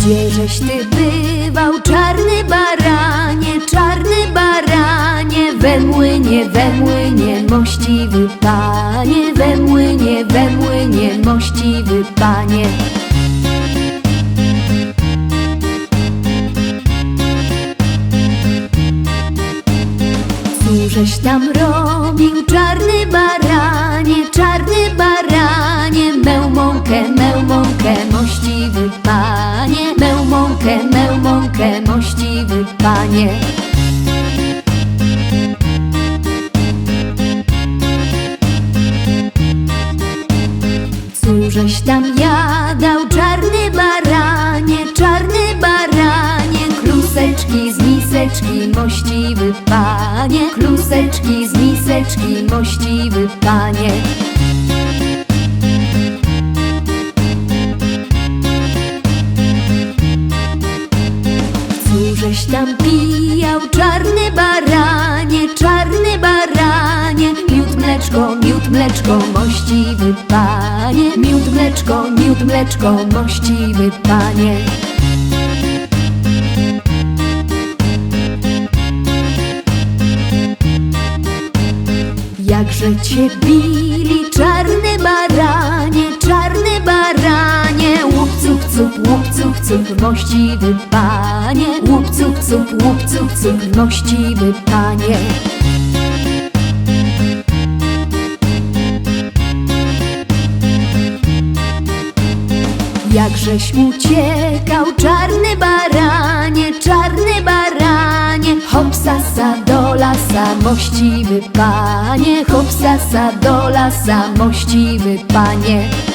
Gdzieżeś ty bywał, czarny baranie, czarny baranie We młynie, we młynie, mościwy panie We młynie, we młynie, mościwy panie. Cóżeś tam robił, czarny baranie, czarny mościwy panie Mę mąkę, mę mąkę, mościwy panie. Cóżeś tam jadał, czarny baranie, czarny baranie? Kluseczki z miseczki, mościwy panie. Kluseczki z miseczki, mościwy panie Cóżeś tam pijał, czarny baranie, czarny baranie. Miód, mleczko, miód, mleczko, mościwy panie. Miód, mleczko, miód, mleczko, mościwy panie. Jakże cię bili, czarny cup, mościwy panie Łup, cup, cup, łup, cup, cup, mościwy panie Jakżeś uciekał, czarny baranie, czarny baranie. Hopsasa do lasa, mościwy panie Hopsasa do lasa, mościwy panie